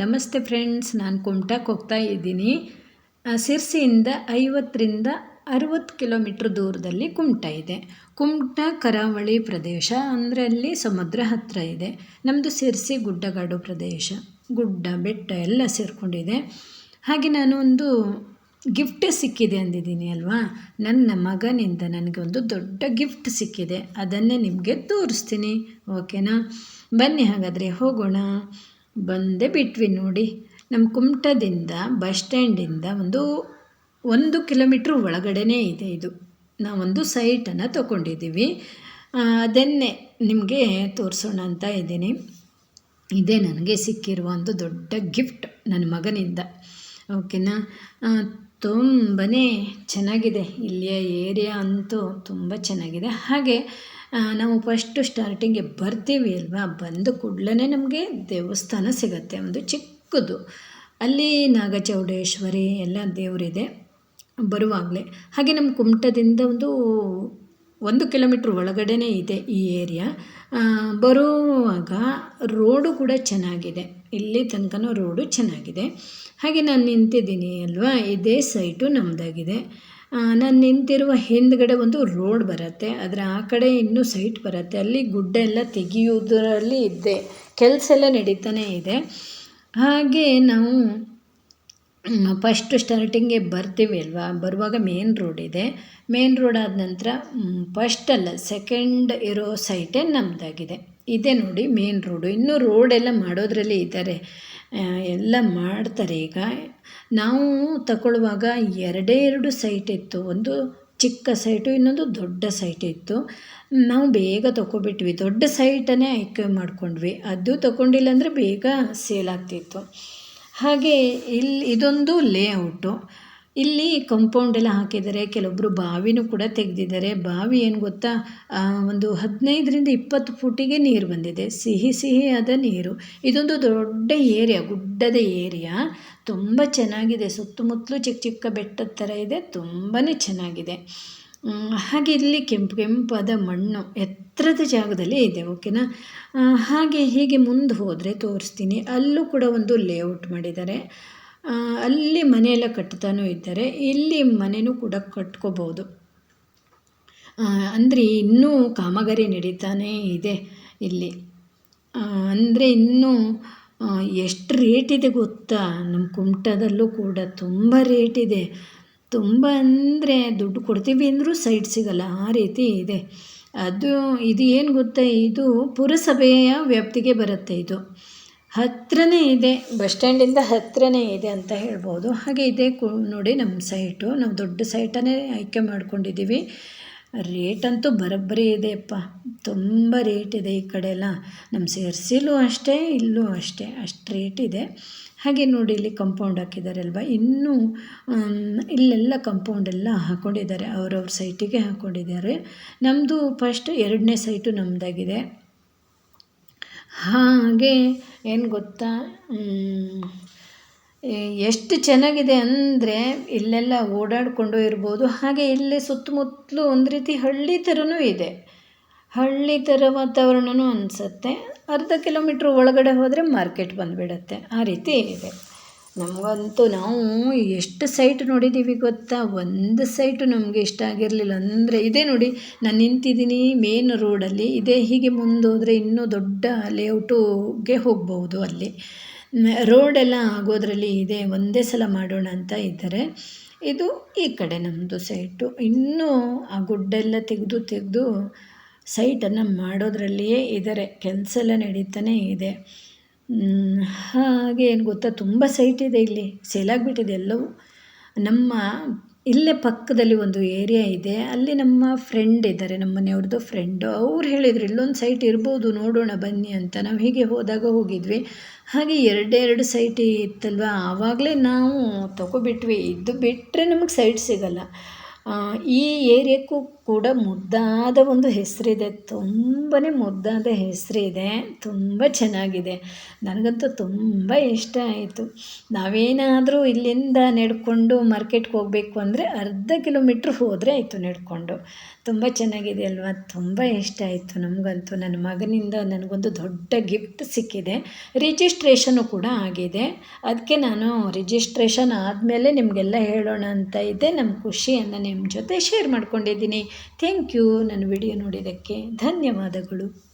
ನಮಸ್ತೆ ಫ್ರೆಂಡ್ಸ್. ನಾನು ಕುಮಟಾಕ್ಕೆ ಹೋಗ್ತಾ ಇದ್ದೀನಿ. ಸಿರ್ಸಿಯಿಂದ ಐವತ್ತರಿಂದ ಅರುವತ್ತು ಕಿಲೋಮೀಟ್ರ್ ದೂರದಲ್ಲಿ ಕುಮಟ ಇದೆ. ಕುಮಟ ಕರಾವಳಿ ಪ್ರದೇಶ, ಅಂದರೆ ಅಲ್ಲಿ ಸಮುದ್ರ ಹತ್ತಿರ ಇದೆ. ನಮ್ಮದು ಸಿರ್ಸಿ ಗುಡ್ಡಗಾಡು ಪ್ರದೇಶ, ಗುಡ್ಡ, ಬೆಟ್ಟ ಎಲ್ಲ ಸೇರಿಕೊಂಡಿದೆ. ಹಾಗೆ ನಾನು ಒಂದು ಗಿಫ್ಟ್ ಸಿಕ್ಕಿದೆ ಅಂದಿದ್ದೀನಿ ಅಲ್ವಾ? ನನ್ನ ಮಗನಿಂದ ನನಗೆ ಒಂದು ದೊಡ್ಡ ಗಿಫ್ಟ್ ಸಿಕ್ಕಿದೆ. ಅದನ್ನೇ ನಿಮಗೆ ತೋರಿಸ್ತೀನಿ. ಓಕೆನಾ? ಬನ್ನಿ ಹಾಗಾದರೆ ಹೋಗೋಣ. ಬಂದೇ ಬಿಟ್ವಿ ನೋಡಿ. ನಮ್ಮ ಕುಮಟದಿಂದ ಬಸ್ ಸ್ಟ್ಯಾಂಡಿಂದ ಒಂದು ಒಂದು ಕಿಲೋಮೀಟ್ರ್ ಒಳಗಡೆನೇ ಇದೆ ಇದು. ನಾವೊಂದು ಸೈಟನ್ನು ತೊಗೊಂಡಿದ್ದೀವಿ. ಅದನ್ನೇ ನಿಮಗೆ ತೋರಿಸೋಣ ಅಂತ ಇದ್ದೀನಿ. ಇದೇ ನನಗೆ ಸಿಕ್ಕಿರುವ ಒಂದು ದೊಡ್ಡ ಗಿಫ್ಟ್ ನನ್ನ ಮಗನಿಂದ. ಓಕೆನಾ? ತುಂಬಾ ಚೆನ್ನಾಗಿದೆ. ಇಲ್ಲಿಯ ಏರಿಯಾ ಅಂತೂ ತುಂಬ ಚೆನ್ನಾಗಿದೆ. ಹಾಗೆ ನಾವು ಫಸ್ಟು ಸ್ಟಾರ್ಟಿಂಗೆ ಬರ್ತೀವಿ ಅಲ್ವಾ? ಬಂದ ಕೂಡಲೇ ನಮಗೆ ದೇವಸ್ಥಾನ ಸಿಗತ್ತೆ, ಒಂದು ಚಿಕ್ಕದು. ಅಲ್ಲಿ ನಾಗಚೌಡೇಶ್ವರಿ ಎಲ್ಲ ದೇವರಿದೆ, ಬರುವಾಗಲೇ. ಹಾಗೆ ನಮ್ಮ ಕುಮಟದಿಂದ ಒಂದು ಒಂದು ಕಿಲೋಮೀಟ್ರ್ ಒಳಗಡೆನೇ ಇದೆ ಈ ಏರಿಯಾ ಬರುವಾಗ ರೋಡು ಕೂಡ ಚೆನ್ನಾಗಿದೆ. ಇಲ್ಲಿ ತನಕನೂ ರೋಡು ಚೆನ್ನಾಗಿದೆ. ಹಾಗೆ ನಾನು ನಿಂತಿದ್ದೀನಿ ಅಲ್ವಾ? ಇದೇ ಸೈಟು ನಮ್ಮದಾಗಿದೆ ನಾನು ನಿಂತಿರುವ ಹಿಂದ್ಗಡೆ ಒಂದು ರೋಡ್ ಬರುತ್ತೆ, ಅದರ ಆ ಕಡೆ ಇನ್ನೂ ಸೈಟ್ ಬರುತ್ತೆ, ಅಲ್ಲಿ ಗುಡ್ಡ ಎಲ್ಲ ತೆಗೆಯುವುದರಲ್ಲಿ ಇದ್ದೆ ಕೆಲಸ ಎಲ್ಲ ನಡೀತಾನೇ ಇದೆ. ಹಾಗೆ ನಾವು ಫಸ್ಟು ಸ್ಟಾರ್ಟಿಂಗ್ಗೆ ಬರ್ತೀವಿ ಅಲ್ವಾ, ಬರುವಾಗ ಮೇನ್ ರೋಡ್ ಇದೆ. ಮೇನ್ ರೋಡ್ ಆದ ನಂತರ ಫಸ್ಟ್ ಅಲ್ಲ ಸೆಕೆಂಡ್ ಇರೋ ಸೈಟೇ ನಮ್ಮದಾಗಿದೆ ಇದೆ ನೋಡಿ ಮೇನ್ ರೋಡು ಇನ್ನೂ ರೋಡೆಲ್ಲ ಮಾಡೋದ್ರಲ್ಲಿ ಇದ್ದಾರೆ. ಎಲ್ಲ ಮಾಡ್ತಾರೆ. ಈಗ ನಾವು ತಗೊಳ್ಳುವಾಗ ಎರಡೇ ಎರಡು ಸೈಟ್ ಇತ್ತು. ಒಂದು ಚಿಕ್ಕ ಸೈಟು, ಇನ್ನೊಂದು ದೊಡ್ಡ ಸೈಟ್ ಇತ್ತು. ನಾವು ಬೇಗ ತೊಗೊಬಿಟ್ವಿ. ದೊಡ್ಡ ಸೈಟನ್ನೇ ಆಯ್ಕೆ ಮಾಡಿಕೊಂಡ್ವಿ. ಅದು ತಗೊಂಡಿಲ್ಲ ಅಂದರೆ ಬೇಗ ಸೇಲ್ ಆಗ್ತಿತ್ತು. ಹಾಗೆ ಇಲ್ಲಿ ಇದೊಂದು ಲೇಔಟು ಇಲ್ಲಿ ಕಂಪೌಂಡ್ ಎಲ್ಲ ಹಾಕಿದ್ದಾರೆ. ಕೆಲವೊಬ್ಬರು ಬಾವಿನೂ ಕೂಡ ತೆಗೆದಿದ್ದಾರೆ. ಬಾವಿ ಏನು ಗೊತ್ತಾ? ಒಂದು ಹದಿನೈದರಿಂದ ಇಪ್ಪತ್ತು ಫೂಟಿಗೆ ನೀರು ಬಂದಿದೆ. ಸಿಹಿ ಸಿಹಿಯಾದ ನೀರು. ಇದೊಂದು ದೊಡ್ಡ ಏರಿಯಾ, ಗುಡ್ಡದ ಏರಿಯಾ. ತುಂಬ ಚೆನ್ನಾಗಿದೆ. ಸುತ್ತಮುತ್ತಲೂ ಚಿಕ್ಕ ಚಿಕ್ಕ ಬೆಟ್ಟದ ಥರ ಇದೆ. ತುಂಬಾ ಚೆನ್ನಾಗಿದೆ. ಹಾಗೆ ಇಲ್ಲಿ ಕೆಂಪು ಕೆಂಪಾದ ಮಣ್ಣು ಎತ್ತರದ ಜಾಗದಲ್ಲಿ ಇದೆ, ಓಕೆನಾ? ಹಾಗೆ ಹೀಗೆ ಮುಂದೆ ಹೋದರೆ ತೋರಿಸ್ತೀನಿ. ಅಲ್ಲೂ ಕೂಡ ಒಂದು ಲೇಔಟ್ ಮಾಡಿದ್ದಾರೆ. ಅಲ್ಲಿ ಮನೆಯೆಲ್ಲ ಕಟ್ತಾನೂ ಇದ್ದಾರೆ ಇಲ್ಲಿ ಮನೆಯೂ ಕೂಡ ಕಟ್ಕೋಬೋದು. ಅಂದರೆ ಇನ್ನೂ ಕಾಮಗಾರಿ ನಡೀತಾನೇ ಇದೆ ಇಲ್ಲಿ. ಅಂದರೆ ಇನ್ನೂ ಎಷ್ಟು ರೇಟ್ ಇದೆ ಗೊತ್ತಾ? ನಮ್ಮ ಕುಮಟದಲ್ಲೂ ಕೂಡ ತುಂಬ ರೇಟ್ ಇದೆ. ತುಂಬ ಅಂದರೆ ದುಡ್ಡು ಕೊಡ್ತೀವಿ ಅಂದರೂ ಸೈಟ್ ಸಿಗಲ್ಲ, ಆ ರೀತಿ ಇದೆ. ಅದು, ಇದು ಏನು ಗೊತ್ತಾ? ಇದು ಪುರಸಭೆಯ ವ್ಯಾಪ್ತಿಗೆ ಬರುತ್ತೆ ಇದು. ಹತ್ರನೇ ಇದೆ, ಬಸ್ ಸ್ಟ್ಯಾಂಡಿಂದ ಹತ್ತಿರನೇ ಇದೆ ಅಂತ ಹೇಳ್ಬೋದು. ಹಾಗೆ ಇದೆ ನೋಡಿ ನಮ್ಮ ಸೈಟು ನಾವು ದೊಡ್ಡ ಸೈಟನ್ನೇ ಆಯ್ಕೆ ಮಾಡ್ಕೊಂಡಿದ್ದೀವಿ. ರೇಟ್ ಅಂತೂ ಬರೋಬ್ಬರಿ ಇದೆಯಪ್ಪ ತುಂಬ ರೇಟ್ ಇದೆ ಈ ಕಡೆ ಎಲ್ಲ. ನಮ್ಮ ಸೇರ್ಸಿಲೂ ಅಷ್ಟೇ, ಇಲ್ಲೂ ಅಷ್ಟೇ. ಅಷ್ಟು ರೇಟ್ ಇದೆ. ಹಾಗೆ ನೋಡಿ ಇಲ್ಲಿ ಕಂಪೌಂಡ್ ಹಾಕಿದ್ದಾರಲ್ವ ಇನ್ನೂ ಇಲ್ಲೆಲ್ಲ ಕಂಪೌಂಡ್ ಎಲ್ಲ ಹಾಕ್ಕೊಂಡಿದ್ದಾರೆ ಅವ್ರವ್ರ ಸೈಟಿಗೆ ಹಾಕ್ಕೊಂಡಿದ್ದಾರೆ ನಮ್ಮದು ಫಸ್ಟ್ ಎರಡನೇ ಸೈಟು ನಮ್ಮದಾಗಿದೆ ಹಾಗೆ ಏನು ಗೊತ್ತಾ? ಎಷ್ಟು ಚೆನ್ನಾಗಿದೆ ಅಂದರೆ ಇಲ್ಲೆಲ್ಲ ಓಡಾಡಿಕೊಂಡು ಇರ್ಬೋದು. ಹಾಗೆ ಇಲ್ಲಿ ಸುತ್ತಮುತ್ತಲು ಒಂದು ರೀತಿ ಹಳ್ಳಿ ಥರನೂ ಇದೆ. ಹಳ್ಳಿ ಥರ ವಾತಾವರಣವೂ ಅನಿಸುತ್ತೆ. ಅರ್ಧ ಕಿಲೋಮೀಟ್ರ್ ಒಳಗಡೆ ಹೋದರೆ ಮಾರ್ಕೆಟ್ ಬಂದುಬಿಡತ್ತೆ. ಆ ರೀತಿ ಇದೆ. ನಮಗಂತೂ ನಾವು ಎಷ್ಟು ಸೈಟ್ ನೋಡಿದ್ದೀವಿ ಗೊತ್ತಾ? ಒಂದು ಸೈಟು ನಮಗೆ ಇಷ್ಟ ಆಗಿರಲಿಲ್ಲ. ಅಂದರೆ ಇದೇ ನೋಡಿ, ನಾನು ನಿಂತಿದ್ದೀನಿ ಮೇನ್ ರೋಡಲ್ಲಿ ಇದೇ ಹೀಗೆ ಮುಂದೋದರೆ ಇನ್ನೂ ದೊಡ್ಡ ಲೇಔಟುಗೆ ಹೋಗ್ಬೋದು ಅಲ್ಲಿ. ರೋಡೆಲ್ಲ ಆಗೋದ್ರಲ್ಲಿ ಇದೆ, ಒಂದೇ ಸಲ ಮಾಡೋಣ ಅಂತ ಇದ್ದಾರೆ. ಇದು ಈ ಕಡೆ ನಮ್ಮದು ಸೈಟು ಇನ್ನೂ ಆ ಗುಡ್ಡೆಲ್ಲ ತೆಗೆದು ತೆಗೆದು ಸೈಟನ್ನು ಮಾಡೋದ್ರಲ್ಲಿಯೇ ಇದ್ದಾರೆ. ಕೆಲಸ ಎಲ್ಲ ನಡೀತಾನೆ ಇದೆ. ಹಾಗೆ ಏನು ಗೊತ್ತಾ, ತುಂಬ ಸೈಟ್ ಇದೆ ಇಲ್ಲಿ ಸೇಲಾಗಿಬಿಟ್ಟಿದೆ ಎಲ್ಲವೂ. ನಮ್ಮ ಇಲ್ಲೇ ಪಕ್ಕದಲ್ಲಿ ಒಂದು ಏರಿಯಾ ಇದೆ, ಅಲ್ಲಿ ನಮ್ಮ ಫ್ರೆಂಡ್ ಇದ್ದಾರೆ, ನಮ್ಮ ಮನೆಯವ್ರದ್ದು ಫ್ರೆಂಡು ಅವ್ರು ಹೇಳಿದರು, ಇಲ್ಲೊಂದು ಸೈಟ್ ಇರ್ಬೋದು, ನೋಡೋಣ, ಬನ್ನಿ ಅಂತ. ನಾವು ಹೀಗೆ ಹೋದಾಗ ಹೋಗಿದ್ವಿ. ಹಾಗೆ ಎರಡೆರಡು ಸೈಟ್ ಇತ್ತಲ್ವ, ಆವಾಗಲೇ ನಾವು ತಗೋಬಿಟ್ವಿ. ಇದು ಬಿಟ್ಟರೆ ನಮಗೆ ಸೈಟ್ ಸಿಗಲ್ಲ. ಈ ಏರಿಯಕ್ಕೂ ಕೂಡ ಮುದ್ದಾದ ಒಂದು ಹೆಸರಿದೆ. ತುಂಬಾ ಮುದ್ದಾದ ಹೆಸರಿದೆ. ತುಂಬ ಚೆನ್ನಾಗಿದೆ. ನನಗಂತೂ ತುಂಬ ಇಷ್ಟ ಆಯಿತು. ನಾವೇನಾದರೂ ಇಲ್ಲಿಂದ ನೆಡ್ಕೊಂಡು ಮಾರ್ಕೆಟ್ಗೆ ಹೋಗಬೇಕು ಅಂದರೆ ಅರ್ಧ ಕಿಲೋಮೀಟ್ರ್ ಹೋದರೆ ಆಯಿತು ನೆಡ್ಕೊಂಡು. ತುಂಬ ಚೆನ್ನಾಗಿದೆ ಅಲ್ವಾ? ತುಂಬ ಇಷ್ಟ ಆಯಿತು ನಮಗಂತೂ. ನನ್ನ ಮಗನಿಂದ ನನಗೊಂದು ದೊಡ್ಡ ಗಿಫ್ಟ್ ಸಿಕ್ಕಿದೆ. ರಿಜಿಸ್ಟ್ರೇಷನು ಕೂಡ ಆಗಿದೆ. ಅದಕ್ಕೆ ನಾನು ರಿಜಿಸ್ಟ್ರೇಷನ್ ಆದಮೇಲೆ ನಿಮಗೆಲ್ಲ ಹೇಳೋಣ ಅಂತ ಇದ್ದೆ ನಮ್ಮ ಖುಷಿಯನ್ನು ನಿಮ್ಮ ಜೊತೆ ಶೇರ್ ಮಾಡ್ಕೊಂಡಿದ್ದೀನಿ. ಥ್ಯಾಂಕ್ ಯು ನನ್ನ ವಿಡಿಯೋ ನೋಡಿದ್ದಕ್ಕೆ ಧನ್ಯವಾದಗಳು.